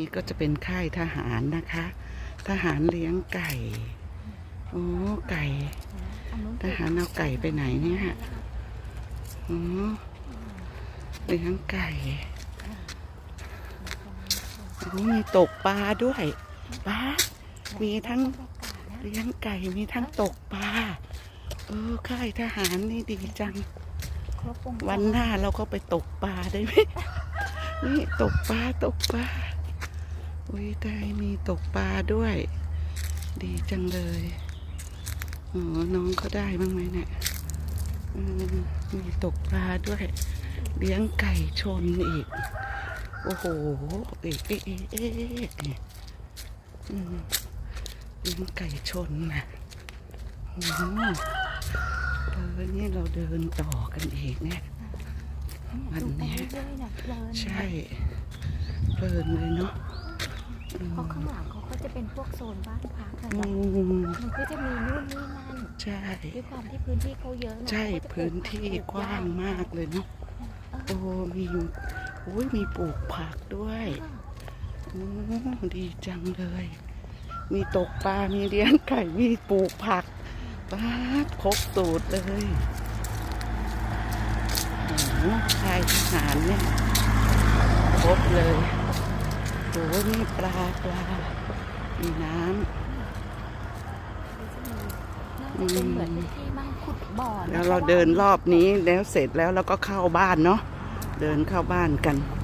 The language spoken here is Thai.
นี่ก็จะเป็นค่ายทหารนะคะ ทหารเลี้ยงไก่ โอ้ ไก่ ทหารเอาไก่ไปไหนเนี่ยอ๋อเลี้ยงไก่ โอ้ มีตกปลาด้วยปลามีทั้งเลี้ยงไก่ มีทั้งตกปลา เออ ค่ายทหารนี่ดีจัง วันหน้าเราก็ไปตกปลาได้ไหม นี่ตกปลาตกปลา อุ้ยได้มีตกปลาด้วย ดีจังเลยอ๋อน้องเขาได้บ้างไหมเนี่ยอืมมีตกปลาด้วย เลี้ยงไก่ชนอีก โอ้โหเอ๊ะเอ๊ะเอ๊ะเอ๊ะเอ๊ะอืมเลี้ยงไก่ชนนะโอ้โหเออนี่เราเดินต่อกันอีกเนี่ยวันดูไปเนี้ยเรื่อยๆนะเพลินใช่เพลินเลยเนาะอืม เพราะข้างหลังเขาก็จะเป็นพวกโซนบ้านพักอะอืนะมมันก็จะมีนู่นนี่นั่นใช่ ด้วยความที่พื้นที่เขาเยอะนะใช่เขาก็จะปลูพื้นที่กว้างมากเลยเนาะโอ้มีโอ้ยมีปลูกผักด้วยโอ้ดีจังเลย มีตกปลา มีเลี้ยงไก่ มีปลูกผักป้าดครบสูตรเลยโอ้โหชายทหารเนี่ยครบเลย โอ้นี่ปลาปลา มีน้ก็จะมีน่าจะเป็นเหมือนเป็นที่มั่งขุดบ่อำนะแล้วเราเดินรอบนี้แล้วเสร็จแล้วเราก็เข้าบ้านเนาะ เดินเข้าบ้านกันเ